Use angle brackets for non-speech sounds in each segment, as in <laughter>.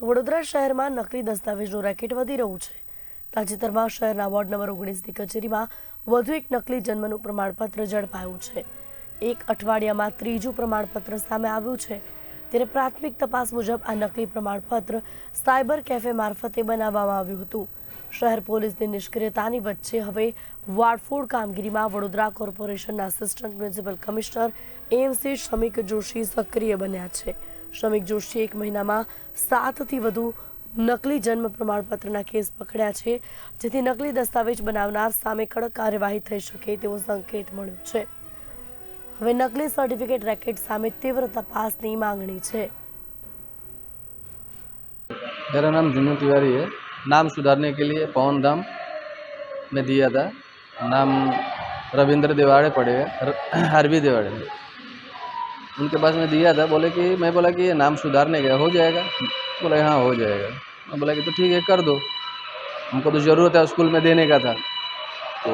તો વડોદરા શહેરમાં નકલી દસ્તાવેજનું રેકેટ વધી રહ્યું છે. તાજેતરમાં શહેરના વોર્ડ નંબર ઓગણીસની કચેરીમાં વધુ એક નકલી જન્મનું પ્રમાણપત્ર ઝડપાયું છે. એક અઠવાડિયામાં ત્રીજું પ્રમાણપત્ર સામે આવ્યું છે. ત્યારે પ્રાથમિક તપાસ મુજબ આ નકલી પ્રમાણપત્ર સાયબર કેફે મારફતે બનાવવામાં આવ્યું હતું. શહેર પોલીસની નિષ્ક્રિયતાની વચ્ચે હવે વાડફોડ કામગીરીમાં વડોદરા કોર્પોરેશનના assistant municipal commissioner MC Shamik Joshi સક્રિય બન્યા છે. શ્રમિક જોશીએ એક મહિનામાં સાતથી વધુ નકલી જન્મ પ્રમાણપત્રના કેસ પકડ્યા છે જેથી નકલી દસ્તાવેજ બનાવનાર સામે કડક કાર્યવાહી થઈ શકે તેવો સંકેત મળ્યો છે હવે નકલી સર્ટિફિકેટ રેકેટ સામે તીવ્ર તપાસની માંગણી છે मेरा नाम जुनू तिवारी है नाम सुधारने के लिए पवन धाम में दिया था नाम रविंद्र देवाड़े पड़ेगा आरबी <clears throat> देवाड़े उनके पास मैं दिया था बोले कि मैं बोला कि ये नाम सुधारने का हो जाएगा। बोला हाँ हो जाएगा। मैं बोला कि तो ठीक है कर दो। हमको तो ज़रूरत है स्कूल में देने का था। तो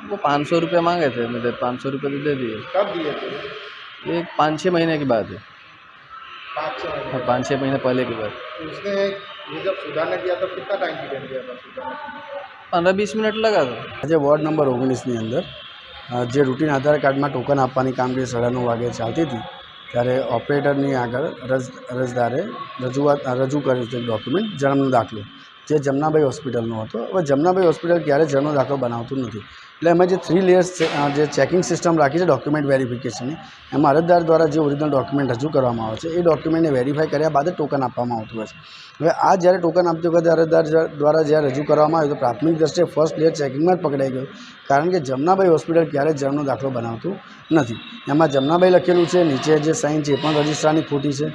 वो पाँच सौ रुपये मांगे थे मैंने पाँच सौ रुपये तो दे दिए। कब दिए थे? एक पाँच छः महीने की बात है। हाँ पाँच छः महीने पहले की बात तो उसने ये जब सुधारने दिया तो कितना टाइम दिया था पंद्रह बीस मिनट लगा था। अच्छा वार्ड नंबर ओगनीस में अंदर। જે રૂટીન આધાર કાર્ડમાં ટોકન આપવાની કામગીરી સાડા નવ વાગે ચાલતી હતી, ત્યારે ઓપરેટરની આગળ રજ અરજદારે રજૂઆત રજૂ કર્યું છે ડોક્યુમેન્ટ જન્મનો દાખલો, જે જમનાભાઈ હોસ્પિટલનો હતો. હવે જમનાભાઈ હોસ્પિટલ ક્યારે જન્મનો દાખલો બનાવતું નથી. એટલે એમાં જે થ્રી લેયર્સ જે ચેકિંગ સિસ્ટમ રાખી છે ડોક્યુમેન્ટ વેરિફિકેશનની એમાં અરજદાર દ્વારા જે ઓરિજિનલ ડોક્યુમેન્ટ રજૂ કરવામાં આવે છે, એ ડોક્યુમેન્ટને વેરીફાઈ કર્યા બાદ ટોકન આપવામાં આવતું હોય છે. હવે આ જ્યારે ટોકન આપતી વખતે અરજદાર દ્વારા જ્યારે રજૂ કરવામાં આવ્યું તો પ્રાથમિક દ્રષ્ટિએ ફર્સ્ટ લેયર ચેકિંગમાં જ પકડાઈ ગયું, કારણ કે જમનાભાઈ હોસ્પિટલ ક્યારેય જમનો દાખલો બનાવતું નથી. એમાં જમનાભાઈ લખેલું છે, નીચે જે સાઇન છે એ પણ રજિસ્ટ્રારની ખોટી છે.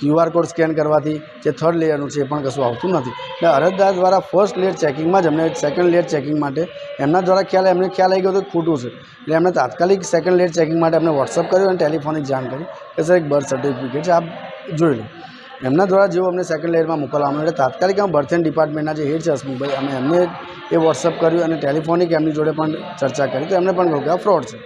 ક્યુઆર કોડ સ્કેન કરવાથી જે થર્ડ લેયરનું છે એ પણ કશું આવતું નથી. એટલે અરજદાર દ્વારા ફર્સ્ટ લેયર ચેકિંગમાં જ એમને સેકન્ડ લેયર ચેકિંગ માટે એમના દ્વારા ખ્યાલ એમને ખ્યાલ આવી ગયો તો ખોટું છે. એટલે એમણે તાત્કાલિક સેકન્ડ લેયર ચેકિંગ માટે એમને વોટ્સઅપ કર્યું અને ટેલિફોનિક જાણ કરી કે સર એક બર્થ સર્ટિફિકેટ છે, આપ જોઈ લો. એમના દ્વારા જેવું અમને સેકન્ડ લેયરમાં મોકલવામાં એટલે તાત્કાલિક અમે બર્થ એન્ડ ડિપાર્ટમેન્ટના જે હેડ છે હસમુખભાઈ, અમે એમને એ વોટ્સઅપ કર્યું અને ટેલિફોનિક એમની જોડે પણ ચર્ચા કરી તો એમને પણ કહ્યું કે આ ફ્રોડ છે.